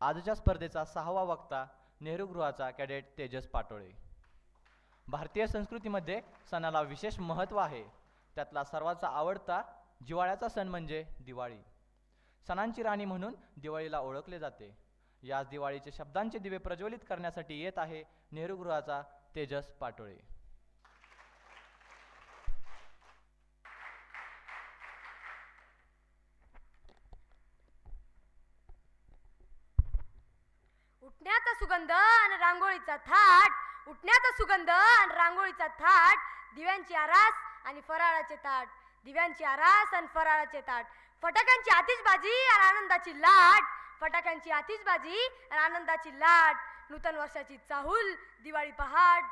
आजच्या स्पर्धेचा सहावा वक्ता नेहरूगृहाचा कॅडेट तेजस पाटोळे. भारतीय संस्कृतीमध्ये सणाला विशेष महत्त्व आहे. त्यातला सर्वांचा आवडता जिवाळ्याचा सण म्हणजे दिवाळी. सणांची राणी म्हणून दिवाळीला ओळखले जाते. याच दिवाळीचे शब्दांचे दिवे प्रज्वलित करण्यासाठी येत आहे नेहरूगृहाचा तेजस पाटोळे उठण्याचा सुगंध आणि रांगोळीचा थाट. उठण्याचा सुगंध आणि रांगोळीचा थाट. दिव्यांची आरास आणि फराळाचे ताट. दिव्यांची आरास आणि फराळाचे ताट. फटाक्यांची आतिषबाजी आणि आनंदाची लाट. फटाक्यांची आतिषबाजी आणि आनंदाची लाट. नूतन वर्षाची चाहूल दिवाळी पहाट.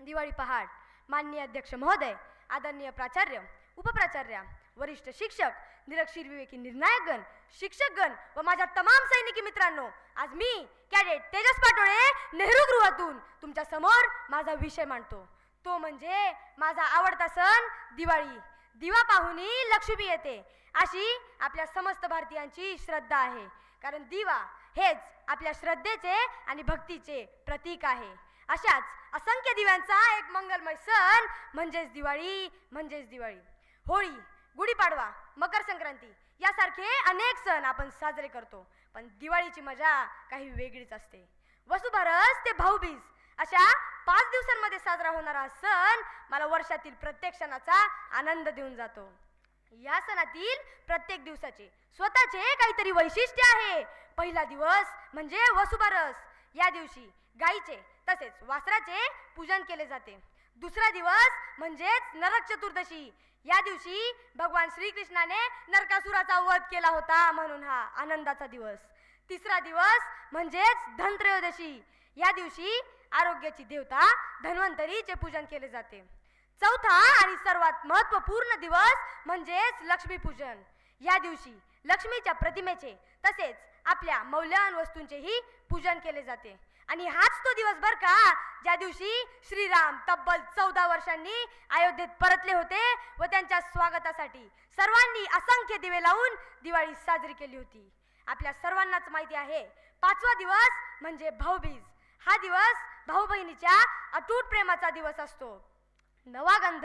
दिवाळी पहाट. माननीय अध्यक्ष महोदय आदरणीय प्राचार्य उपप्राचार्य वरिष्ठ शिक्षक निरक्षीर विवेकी निर्णायकगण शिक्षकगण व माझ्या तमाम सैनिकी मित्रांनो आज मी कॅडेट तेजस पाटोळे नेहरू गृहातून तुमच्यासमोर माझा विषय मांडतो. तो म्हणजे माझा आवडता सण दिवाळी. दिवा पाहुनी लक्ष्मी येते अशी आपल्या समस्त भारतीयांची श्रद्धा आहे. कारण दिवा हेच आपल्या श्रद्धेचे आणि भक्तीचे प्रतीक आहे. अशाच असंख्य दिव्यांचा एक मंगलमय सण म्हणजेच दिवाळी म्हणजेच दिवाळी. होळी गुढीपाडवा मकर संक्रांती यासारखे अनेक सण आपण साजरे करतो. पण दिवाळीची मजा काही वेगळीच असते. वसुबारस ते भाऊबीज अशा पाच दिवसांमध्ये साजरा होणारा सण मला वर्षातील प्रत्येक क्षणाचा आनंद देऊन जातो. या सणातील प्रत्येक दिवसाचे स्वतःचे काहीतरी वैशिष्ट्य आहे. पहिला दिवस म्हणजे वसुबारस. या दिवशी गाईचे तसेच वासराचे पूजन केले जाते. दुसरा दिवस म्हणजेच नरक चतुर्दशी. या दिवशी भगवान श्रीकृष्णाने नरकासुराचा वध केला होता म्हणून हा आनंदाचा दिवस. तिसरा दिवस म्हणजेच धनत्रयोदशी. या दिवशी आरोग्याची देवता धन्वंतरीचे पूजन केले जाते. चौथा आणि सर्वात महत्त्वपूर्ण दिवस म्हणजेच लक्ष्मीपूजन. या दिवशी लक्ष्मीच्या प्रतिमेचे तसेच आपल्या मौल्यवान वस्तूंचेही पूजन केले जाते. आणि हाच तो दिवस बर का ज्या दिवशी श्रीराम तब्बल चौदा वर्षांनी अयोध्येत परतले होते व त्यांच्या स्वागतासाठी सर्वांनी असंख्य दिवे लावून दिवाळी साजरी केली होती. आपल्या सर्वांनाच माहिती आहे पाचवा दिवस म्हणजे भाऊबीज. हा दिवस भाऊ बहिणीच्या अतूट प्रेमाचा दिवस असतो. नवा गंध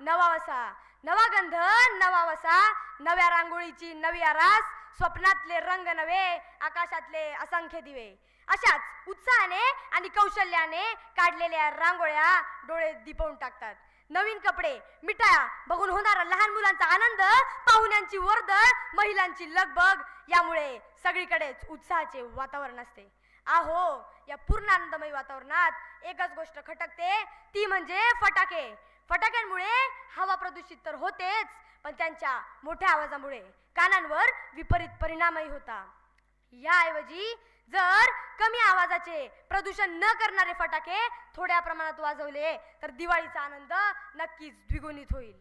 नवा वसा. नवा गंध नवा वसा. नव्या रांगोळीची नवी आरास स्वप्नातले रंग नवे आकाशातले असंख्य दिवे. अशाच उत्साहाने आणि कौशल्याने काढलेल्या रांगोळ्या डोळे दिपवून टाकतात. नवीन कपडे मिठाया बघून होणारा लहान मुलांचा आनंद पाहुण्यांची वर्दळ महिलांची लगबग यामुळे सगळीकडेच उत्साहाचे वातावरण असते. आहो या पूर्ण आनंदमयी वातावरणात एकच गोष्ट खटकते ती म्हणजे फटाके. फटाक्यांमुळे हवा प्रदूषित तर होतेच पण त्यांच्या मोठ्या आवाजामुळे कानांवर विपरीत परिणामही होता. याऐवजी जर कमी आवाजाचे प्रदूषण न करणारे फटाके थोड्या प्रमाणात वाजवले तर दिवाळीचा आनंद नक्कीच द्विगुणित होईल.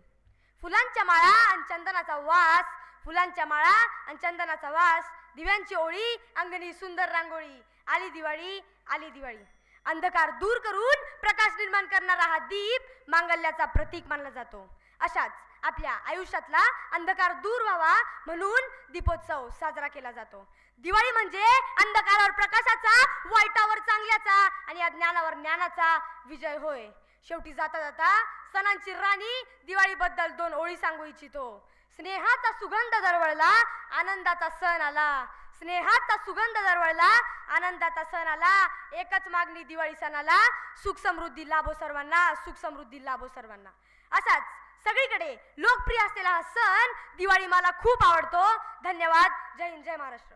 फुलांच्या माळा आणि चंदनाचा वास फुलांच्या माळा आणि चंदनाचा वास दिव्यांची ओळी अंगणी सुंदर रांगोळी आली दिवाळी आली दिवाळी. अंधकार दूर करून प्रकाश निर्माण करणारा हा दीप मांगल्याचा प्रतीक मानला जातो. अशाच आपल्या आयुष्यातला अंधकार दूर व्हावा म्हणून दीपोत्सव साजरा केला जातो. दिवाळी म्हणजे अंधकारावर प्रकाशाचा वाईटावर चांगल्याचा आणि अज्ञानावर ज्ञानाचा विजय होय. शेवटी जाता जाता सणांची राणी दिवाळीबद्दल दोन ओळी सांगू इच्छितो. स्नेहाचा सुगंध दरवळला आनंदाचा सण आला. स्नेहाचा सुगंध दरवळला आनंदाचा सण आला एकच मागणी दिवाळी सणाला सुख समृद्धी लाभो सर्वांना सुख समृद्धी लाभो सर्वांना. असाच सगळीकडे लोकप्रिय असलेला हा सण दिवाळी मला खूप आवडतो. धन्यवाद. जय हिंद जय महाराष्ट्र.